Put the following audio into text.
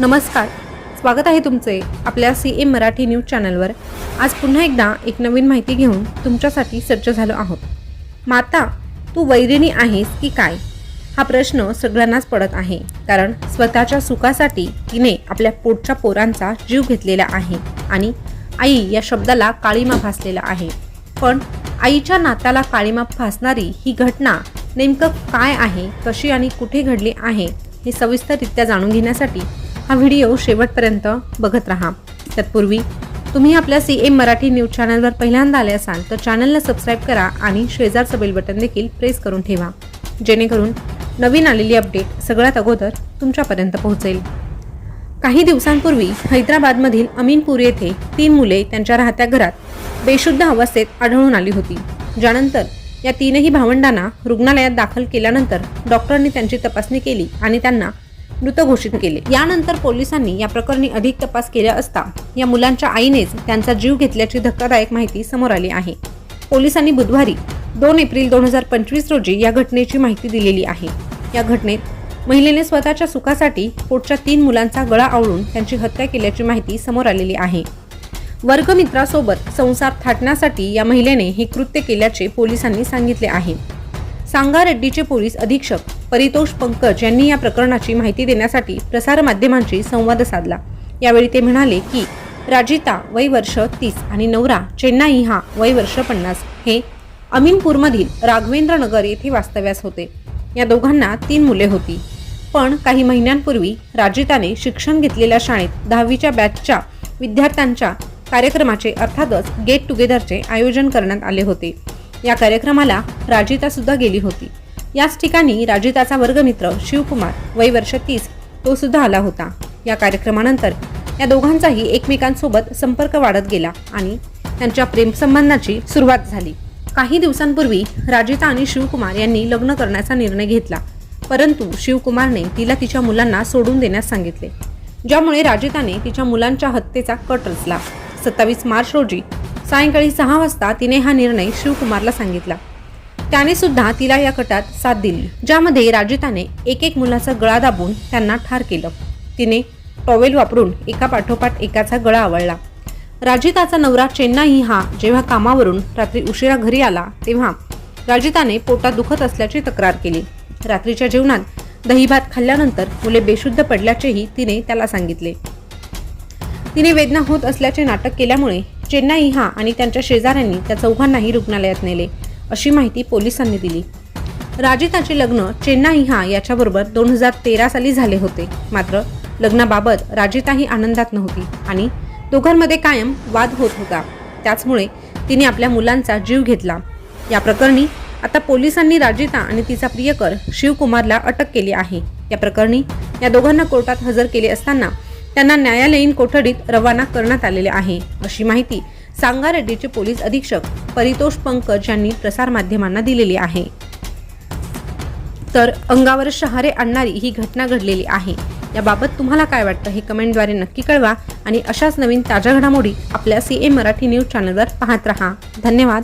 नमस्कार. स्वागत आहे तुमचे आपल्या सी एम मराठी न्यूज चॅनलवर. आज पुन्हा एकदा एक नवीन माहिती घेऊन तुमच्यासाठी सज्ज झालो आहोत. माता तू वैरिणी आहेस की काय? हा प्रश्न सगळ्यांनाच पडत आहे. कारण स्वतःच्या सुखासाठी तिने आपल्या पोटच्या पोरांचा जीव घेतलेला आहे आणि आई या शब्दाला काळीमा फासलेला आहे. पण आईच्या नात्याला काळीमा फासणारी ही घटना नेमकं काय आहे कशी आणि कुठे घडली आहे हे सविस्तररित्या जाणून घेण्यासाठी हा व्हिडिओ शेवटपर्यंत बघत राहा. तत्पूर्वी तुम्ही आपल्या सी एम मराठी न्यूज चॅनलवर पहिल्यांदा आले असाल तर चॅनलला सबस्क्राईब करा आणि शेजारचं बेल बटन देखील प्रेस करून ठेवा. जेणेकरून नवीन आलेली अपडेट सगळ्यात अगोदर तुमच्यापर्यंत पोहोचेल. काही दिवसांपूर्वी हैदराबादमधील अमीनपूर येथे तीन मुले त्यांच्या राहत्या घरात बेशुद्ध अवस्थेत आढळून आली होती. ज्यानंतर या तीनही भावंडांना रुग्णालयात दाखल केल्यानंतर डॉक्टरांनी त्यांची तपासणी केली आणि त्यांना मृत घोषित केले. यानंतर पोलिसांनी या प्रकरणी अधिक तपास केला असता या मुलांच्या आईनेच त्यांचा जीव घेतल्याची धक्कादायक माहिती समोर आली आहे. पोलिसांनी बुधवारी दोन एप्रिल दोन हजार पंचवीस रोजी या घटनेची माहिती दिलेली आहे. या घटनेत महिलेने स्वतःच्या सुखासाठी पोटच्या तीन मुलांचा गळा आवळून त्यांची हत्या केल्याची माहिती समोर आलेली आहे. वर्गमित्रासोबत संसार थाटण्यासाठी या महिलेने हे कृत्य केल्याचे पोलिसांनी सांगितले आहे. सांगारेड्डीचे पोलीस अधीक्षक परितोष पंकज यांनी या प्रकरणाची माहिती देण्यासाठी प्रसारमाध्यमांशी संवाद साधला. यावेळी ते म्हणाले की राजिता वय वर्ष तीस आणि नवरा चेन्नई हा वय वर्ष पन्नास. हे अमीनपूरमधील राघवेंद्र नगर येथे वास्तव्यास होते. या दोघांना तीन मुले होती. पण काही महिन्यांपूर्वी राजिताने शिक्षण घेतलेल्या शाळेत दहावीच्या बॅचच्या विद्यार्थ्यांच्या कार्यक्रमाचे अर्थातच गेट टुगेदरचे आयोजन करण्यात आले होते. या कार्यक्रमाला राजिता सुद्धा गेली होती. याच ठिकाणी राजिताचा वर्गमित्र शिवकुमार वय वर्ष तीस तो सुद्धा आला होता. या कार्यक्रमानंतर या दोघांचाही एकमेकांसोबत संपर्क वाढत गेला आणि त्यांच्या प्रेमसंबंधाची सुरुवात झाली. काही दिवसांपूर्वी राजिता आणि शिवकुमार यांनी लग्न करण्याचा निर्णय घेतला. परंतु शिवकुमारने तिला तिच्या मुलांना सोडून देण्यास सांगितले ज्यामुळे राजिताने तिच्या मुलांच्या हत्येचा कट रचला. सत्तावीस मार्च रोजी सायंकाळी सहा वाजता तिने हा निर्णय शिवकुमारला सांगितला. त्याने सुद्धा तिला या कटात साथ दिली ज्यामध्ये राजिताने एक एक मुलाचा गळा दाबून त्यांना ठार केलं. तिने टॉवेल वापरून एका पाठोपाठ एकाचा गळा आवळला. राजिताचा नवरा चेन्नई हा जेव्हा कामावरून रात्री उशिरा घरी आला तेव्हा राजिताने पोटात दुखत असल्याची तक्रार केली. रात्रीच्या जेवणात दहीभात खाल्ल्यानंतर मुले बेशुद्ध पडल्याचेही तिने त्याला सांगितले. तिने वेदना होत असल्याचे नाटक केल्यामुळे चेन्नई हा आणि त्यांच्या शेजाऱ्यांनी त्या चौघांनाही रुग्णालयात नेले. अशी माहिती पोलिसांनी दिली. राजिताचे लग्न चेन्नई हा याच्याबरोबर दोन हजार तेरा साली झाले होते. मात्र लग्नाबाबत राजिता ही आनंदात नव्हती आणि दोघांमध्ये कायम वाद होत होता. त्याचमुळे तिने आपल्या मुलांचा जीव घेतला. या प्रकरणी आता पोलिसांनी राजिता आणि तिचा प्रियकर शिवकुमारला अटक केली आहे. या प्रकरणी या दोघांना कोर्टात हजर केले असताना त्यांना न्यायालयीन कोठडीत रवाना करण्यात आलेले आहे. अशी माहिती सांगारेड्डीचे पोलीस अधीक्षक परितोष पंकज यांनी प्रसारमाध्यमांना दिलेली आहे. तर अंगावर शहारे आणणारी ही घटना घडलेली आहे. याबाबत तुम्हाला काय वाटतं हे कमेंटद्वारे नक्की कळवा आणि अशाच नवीन ताज्या घडामोडी आपल्या सी ए मराठी न्यूज चॅनलवर पाहत रहा. धन्यवाद.